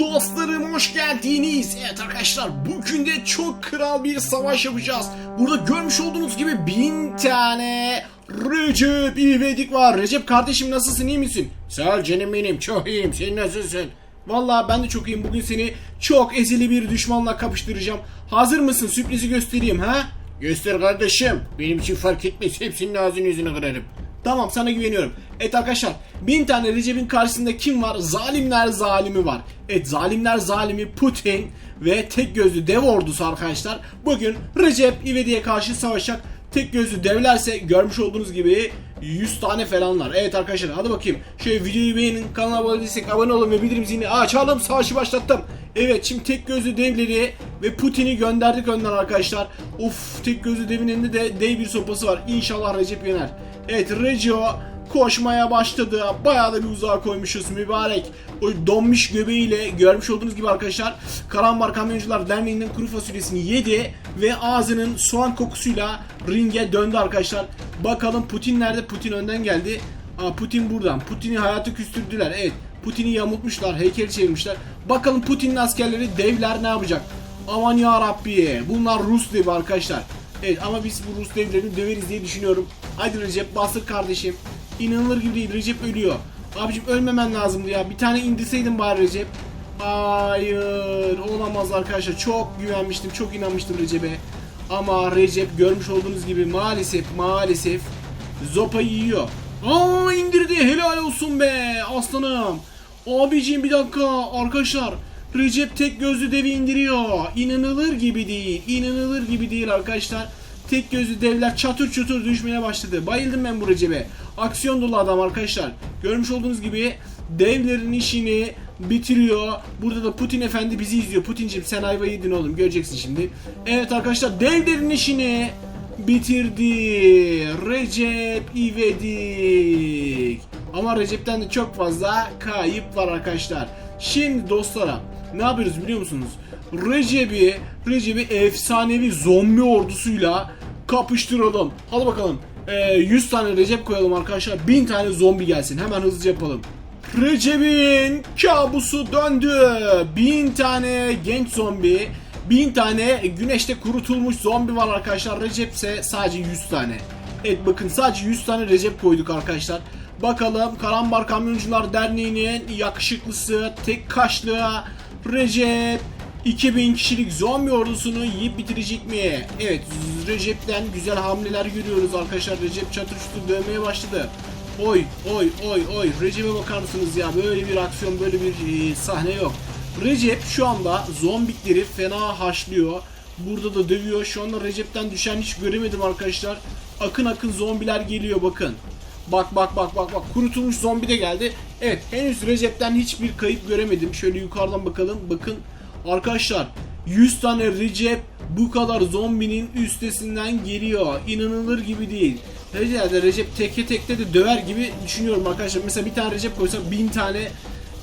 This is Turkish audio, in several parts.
Dostlarım hoş geldiniz. Evet arkadaşlar bugün de çok kral bir savaş yapacağız. Burada görmüş olduğunuz gibi bin tane Recep İvedik var. Recep kardeşim nasılsın iyi misin? Sağ canım benim çok iyiyim sen nasılsın? Vallahi ben de çok iyiyim. Bugün seni çok ezeli bir düşmanla kapıştıracağım. Hazır mısın? Sürprizi göstereyim ha? Göster kardeşim. Benim için fark etmez. Hepsinin ağzını yüzünü kırarım. Tamam sana güveniyorum. Evet arkadaşlar bin tane Recep'in karşısında kim var? Zalimler zalimi var. Evet zalimler zalimi Putin ve tek gözlü dev ordusu arkadaşlar. Bugün Recep İvedik'e karşı savaşacak. Tek gözlü devlerse görmüş olduğunuz gibi 100 tane falan var. Evet arkadaşlar hadi bakayım. Şöyle videoyu beğenin, kanala abone değilsek abone olun ve bildirim zilini açalım. Savaşı başlattım. Evet şimdi tek gözlü devleri ve Putin'i gönderdik önden arkadaşlar. Of tek gözlü devin elinde de dev bir sopası var. İnşallah Recep yener. Evet Recio koşmaya başladı. Bayağı da bir uzağa koymuşuz mübarek. O donmuş göbeğiyle görmüş olduğunuz gibi arkadaşlar Karambar Kamyoncular Derneği'nin kuru fasulyesini yedi ve ağzının soğan kokusuyla ringe döndü arkadaşlar. Bakalım Putin nerede? Putin önden geldi. Aa, Putin buradan. Putin'i hayatı küstürdüler. Evet. Putin'i yamultmuşlar, heykeli çevirmişler. Bakalım Putin'in askerleri devler ne yapacak? Aman ya Rabbi. Bunlar Rus devi arkadaşlar. Evet ama biz bu Rus devlerini döveriz diye düşünüyorum. Hadi Recep bastır kardeşim. İnanılır gibi değil. Recep ölüyor. Abicim ölmemen lazımdı ya. Bir tane indirseydin bari Recep. Hayır. Olamaz arkadaşlar. Çok güvenmiştim. Çok inanmıştım Recep'e. Ama Recep görmüş olduğunuz gibi maalesef maalesef Zopa yiyor. Aa indirdi. Helal olsun be aslanım. Abicim bir dakika arkadaşlar. Recep tek gözlü devi indiriyor. İnanılır gibi değil. İnanılır gibi değil arkadaşlar. Tek gözlü devler çatır çutur düşmeye başladı. Bayıldım ben bu Recep'e. Aksiyon dolu adam arkadaşlar. Görmüş olduğunuz gibi devlerin işini bitiriyor. Burada da Putin efendi bizi izliyor. Putin'cim sen ayva yedin oğlum. Göreceksin şimdi. Evet arkadaşlar devlerin işini bitirdi. Recep İvedik. Ama Recep'ten de çok fazla kayıp var arkadaşlar. Şimdi dostlara ne yapıyoruz biliyor musunuz? Recep'i, Recep'i efsanevi zombi ordusuyla kapıştıralım. Hadi bakalım. Ee, 100 tane Recep koyalım arkadaşlar. 1000 tane zombi gelsin. Hemen hızlıca yapalım. Recep'in kabusu döndü. 1000 tane genç zombi. 1000 tane güneşte kurutulmuş zombi var arkadaşlar. Recep ise sadece 100 tane. Evet bakın sadece 100 tane Recep koyduk arkadaşlar. Bakalım Karambar Kamyoncular Derneği'nin yakışıklısı, tek kaşlı Recep 2000 kişilik zombi ordusunu yiyip bitirecek mi? Evet Recep'ten güzel hamleler görüyoruz arkadaşlar. Recep çatır dövmeye başladı. Oy oy oy oy Recep'e bakar mısınız ya böyle bir aksiyon böyle bir e, sahne yok. Recep şu anda zombikleri fena haşlıyor. Burada da dövüyor. Şu anda Recep'ten düşen hiç göremedim arkadaşlar. Akın akın zombiler geliyor bakın. Bak bak bak bak bak kurutulmuş zombi de geldi. Evet henüz Recep'ten hiçbir kayıp göremedim. Şöyle yukarıdan bakalım. Bakın arkadaşlar 100 tane Recep bu kadar zombinin üstesinden geliyor. İnanılır gibi değil. Herhalde Recep teke tekte de döver gibi düşünüyorum arkadaşlar. Mesela bir tane Recep koysak 1000 tane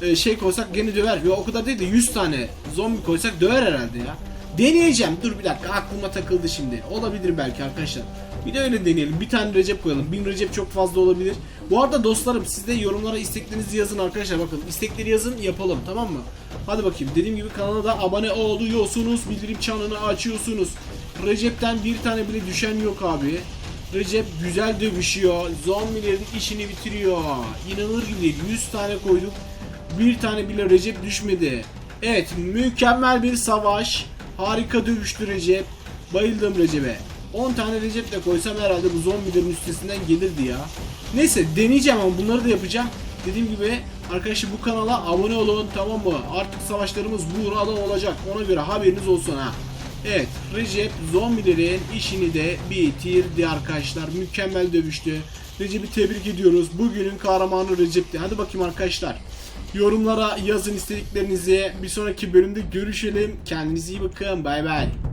e, şey koysak gene döver. Ya o kadar değil de 100 tane zombi koysak döver herhalde ya. Deneyeceğim. Dur bir dakika aklıma takıldı şimdi. Olabilir belki arkadaşlar. Bir de öyle deneyelim. Bir tane Recep koyalım. Bin Recep çok fazla olabilir. Bu arada dostlarım siz de yorumlara isteklerinizi yazın arkadaşlar. Bakın istekleri yazın yapalım tamam mı? Hadi bakayım. Dediğim gibi kanala da abone oluyorsunuz. Bildirim çanını açıyorsunuz. Recep'ten bir tane bile düşen yok abi. Recep güzel dövüşüyor. Zombilerin işini bitiriyor. İnanılır gibi değil. 100 tane koyduk. Bir tane bile Recep düşmedi. Evet mükemmel bir savaş. Harika dövüştü Recep. Bayıldım Recep'e. 10 tane Recep de koysam herhalde bu zombilerin üstesinden gelirdi ya. Neyse deneyeceğim ama bunları da yapacağım. Dediğim gibi arkadaşlar bu kanala abone olun tamam mı? Artık savaşlarımız burada olacak. Ona göre haberiniz olsun ha. Evet Recep zombilerin işini de bitirdi arkadaşlar. Mükemmel dövüştü. Recep'i tebrik ediyoruz. Bugünün kahramanı Recep'ti. Hadi bakayım arkadaşlar. Yorumlara yazın istediklerinizi. Bir sonraki bölümde görüşelim. Kendinize iyi bakın. Bay bay.